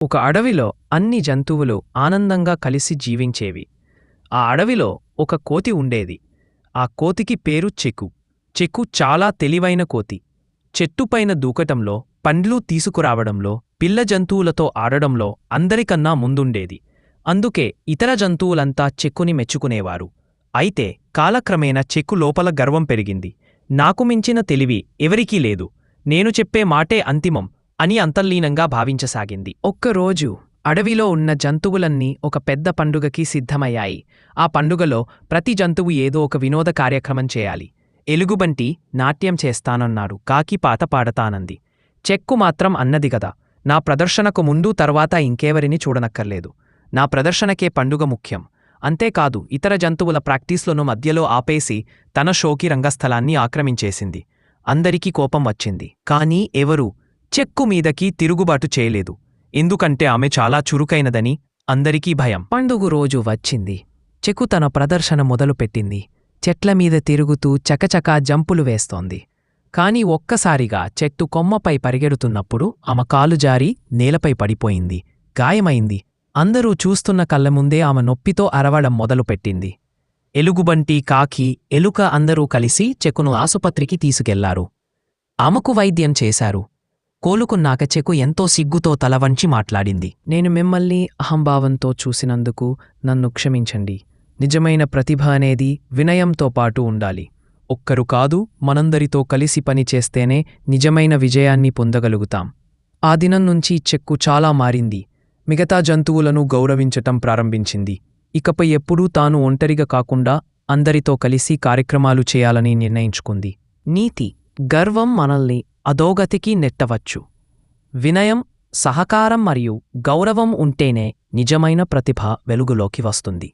ఒక అడవిలో అన్ని జంతువులు ఆనందంగా కలిసి జీవించేవి. ఆ అడవిలో ఒక కోతి ఉండేది. ఆ కోతికి పేరు చెక్కు. చెక్కు చాలా తెలివైన కోతి. చెట్టుపైన దూకటంలో పండ్లు తీసుకురావడంలో పిల్ల జంతువులతో ఆడడంలో అందరికన్నా ముందుండేది. అందుకే ఇతర జంతువులంతా చెక్కుని మెచ్చుకునేవారు. అయితే కాలక్రమేణా చెక్కు లోపల గర్వం పెరిగింది. నాకు మించిన తెలివి ఎవరికీ లేదు. నేను చెప్పే మాటే అంతిమం. అని అంతర్లీనంగా భావించసాగింది. ఒక్కరోజు అడవిలో ఉన్న జంతువులన్నీ ఒక పెద్ద పండుగకి సిద్ధమయ్యాయి. ఆ పండుగలో ప్రతి జంతువు ఏదో ఒక వినోద కార్యక్రమం చేయాలి. ఎలుగుబంటి నాట్యం చేస్తానన్నాడు. కాకి పాత పాడతానంది. చెక్కు మాత్రం అన్నది గదా. నా ప్రదర్శనకు ముందు తర్వాత ఇంకెవరిని చూడనక్కర్లేదు. నా ప్రదర్శనకే పండుగ ముఖ్యం. అంతేకాదు ఇతర జంతువుల ప్రాక్టీస్లను మధ్యలో ఆపేసి తన షోకి రంగస్థలాన్ని ఆక్రమించేసింది. అందరికీ కోపం వచ్చింది. కానీ ఎవరూ చెక్కు మీదకి తిరుగుబాటు చేయలేదు. ఎందుకంటే ఆమె చాలా చురుకైనదని అందరికీ భయం. పండుగ రోజు వచ్చింది. చెక్కు తన ప్రదర్శన మొదలుపెట్టింది. చెట్ల మీద తిరుగుతూ చకచకా జంపులు వేస్తోంది. కాని ఒక్కసారిగా చెట్టు కొమ్మపై పరిగెడుతున్నప్పుడు ఆమె కాలు జారి నేలపై పడిపోయింది. గాయమైంది. అందరూ చూస్తున్న కళ్ళ ముందే ఆమె నొప్పితో అరవడం మొదలుపెట్టింది. ఎలుగుబంటి కాకి ఎలుక అందరూ కలిసి చెక్కును ఆసుపత్రికి తీసుకెళ్ళారు. ఆమెకు వైద్యం చేశారు. కోలుకున్నాక చెకు ఎంతో సిగ్గుతో తల వంచి మాట్లాడింది. నేను మిమ్మల్ని అహంభావంతో చూసినందుకు నన్ను క్షమించండి. నిజమైన ప్రతిభ అనేది వినయంతో పాటు ఉండాలి. ఒక్కరు కాదు మనందరితో కలిసి పనిచేస్తేనే నిజమైన విజయాన్ని పొందగలుగుతాం. ఆ దినం నుంచి చెక్కు చాలా మారింది. మిగతా జంతువులను గౌరవించటం ప్రారంభించింది. ఇకపై ఎప్పుడూ తాను ఒంటరిగా కాకుండా అందరితో కలిసి కార్యక్రమాలు చేయాలని నిర్ణయించుకుంది. నీతి గర్వం మనల్ని అధోగతికి నెట్టవచ్చు. వినయం సహకారం మరియు గౌరవం ఉంటేనే నిజమైన ప్రతిభ వెలుగులోకి వస్తుంది.